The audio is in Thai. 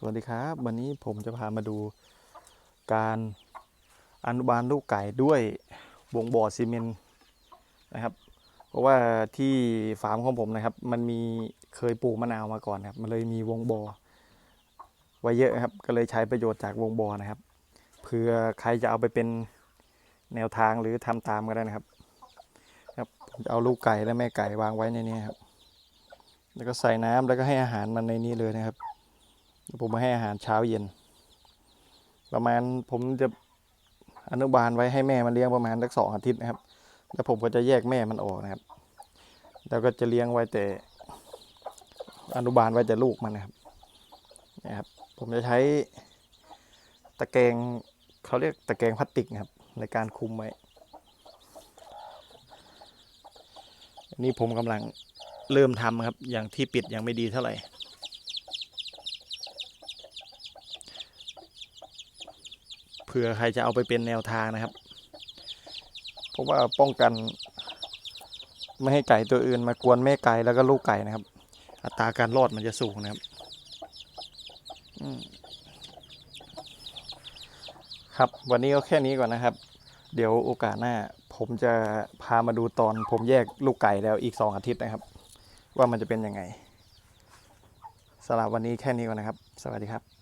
สวัสดีครับ วันนี้ผมจะพามาดูการอนุบาลลูกไก่ด้วยวงบ่อซีเมนต์นะครับ เพราะว่าที่ฟาร์มของผมนะครับ มันมีเคยปลูกมะนาวมาก่อนครับ มันเลยมีวงบ่อไว้เยอะครับ ก็เลยใช้ประโยชน์จากวงบ่อนะครับเผื่อใครจะเอาไปเป็นแนวทางหรือทำตามก็ได้นะครับ ครับผมจะเอาลูกไก่และแม่ไก่วางไว้ในนี้ครับ แล้วก็ใส่น้ำแล้วก็ให้อาหารมันในนี้เลยนะครับ ผมมาให้อาหารเช้าเย็น ประมาณผมจะอนุบาลไว้ให้แม่มันเลี้ยงประมาณสักสองอาทิตย์นะครับ แล้วผมก็จะแยกแม่มันออกนะครับ แล้วก็จะเลี้ยงไว้แต่ อนุบาลไว้แต่ลูกมันนะครับนะครับ ผมจะใช้ตะแกรงเขาเรียกตะแกรงพลาสติกนะครับ ในการคุมไว้นนี้ผมกำลังเริ่มทำครับ อย่างที่ปิดยังไม่ดีเท่าไหร่ เผื่อใครจะเอาไปเป็นแนวทางนะครับ เพราะว่าป้องกัน ไม่ให้ไก่ตัวอื่นมากวนแม่ไก่แล้วก็ลูกไก่นะครับ อัตราการรอดมันจะสูงนะครับครับวันนี้ก็แค่นี้ก่อนนะครับ เดี๋ยวโอกาสหน้า ผมจะพามาดูตอน ผมแยกลูกไก่แล้วอีกสองอาทิตย์นะครับ ว่ามันจะเป็นยังไงสำหรับวันนี้แค่นี้ก่อนนะครับ สวัสดีครับ